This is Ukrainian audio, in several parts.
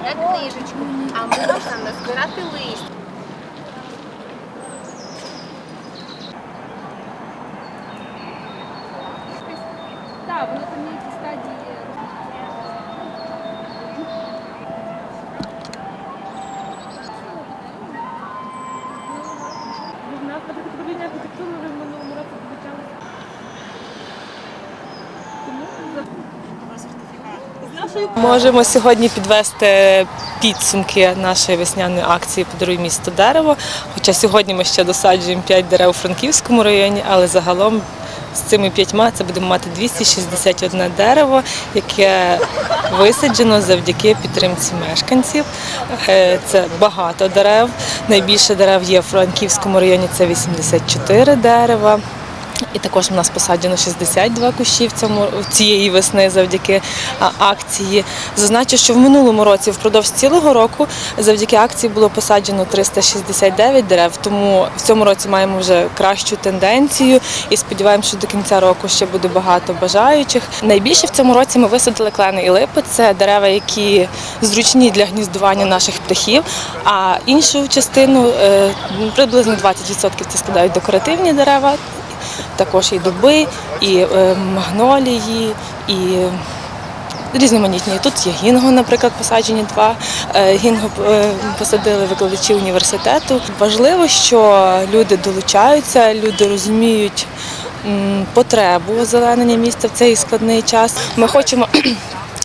на книжечку, а можна назбирати лист. Так, воно там є якісь стадії. В нас Можемо сьогодні підвести підсумки нашої весняної акції Подаруй місто дерево. Хоча сьогодні ми ще досаджуємо 5 дерев у Франківському районі, але загалом з цими п'ятьма це будемо мати 261 дерево, яке висаджено завдяки підтримці мешканців. Е, Це багато дерев. Найбільше дерев є в Франківському районі це 84 дерева. І також в нас посаджено 62 кущі в цьому цієї весни завдяки акції. Зазначу, що в минулому році, впродовж цілого року, завдяки акції було посаджено 369 дерев. Тому в цьому році маємо вже кращу тенденцію і сподіваємося, що до кінця року ще буде багато бажаючих. Найбільше в цьому році ми висадили клени і липи. Це дерева, які зручні для гніздування наших птахів. А іншу частину е, приблизно 20% це складають декоративні дерева також і дуби, і е, магнолії, і різноманітні. Тут є гінго, наприклад, посаджені два. Е, Гінго е, посадили викладачі університету. Важливо, що люди долучаються, люди розуміють. Потребу озеленення міста в цей складний час. Ми хочемо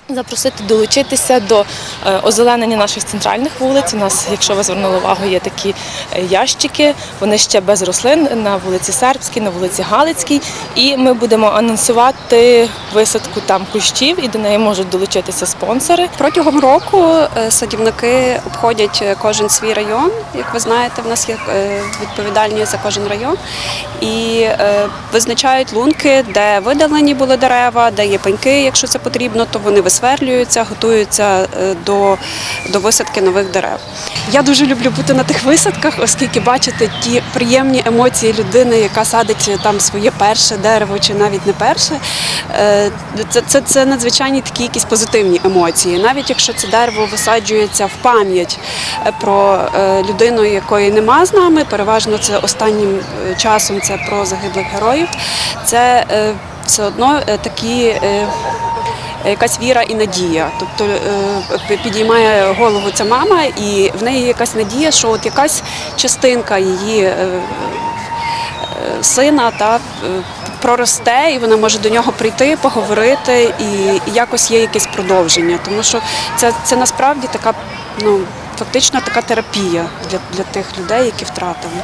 запросити долучитися до е, озеленення наших центральних вулиць. У нас, якщо ви звернули увагу, є такі е, ящики. Вони ще без рослин на вулиці Сербській, на вулиці Галицькій. І ми будемо анонсувати висадку там кущів, і до неї можуть долучитися спонсори. Протягом року е, садівники обходять кожен свій район. Як ви знаєте, в нас є відповідальні за кожен район і визначають лунки, де видалені були дерева, де є пеньки, якщо це потрібно, то вони висверлюються, готуються е, до, до висадки нових дерев. Я дуже люблю бути на тих висадках, оскільки бачити ті приємні емоції людини, яка садить е, там своє перше дерево чи навіть не перше. Е, Це, це, це надзвичайні такі якісь позитивні емоції. Навіть якщо це дерево висаджується в пам'ять про людину, якої нема з нами, переважно це останнім часом це про загиблих героїв. Це все одно такі. Е, Якась віра і надія, тобто е, підіймає голову ця мама, і в неї якась надія, що от якась частинка її е, сина та проросте, і вона може до нього прийти, поговорити, і, якось є якесь продовження. Тому що це, це насправді така, ну фактично така терапія для, для тих людей, які втратили.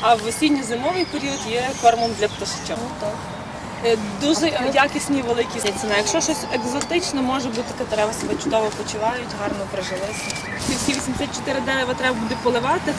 А в осінньо-зимовий період є кормом для пташечок. Е, Дуже якісні великі ціна. Якщо щось екзотично, може бути катерева себе чудово почувають, гарно прижилися. Всі 84 дерева треба буде поливати.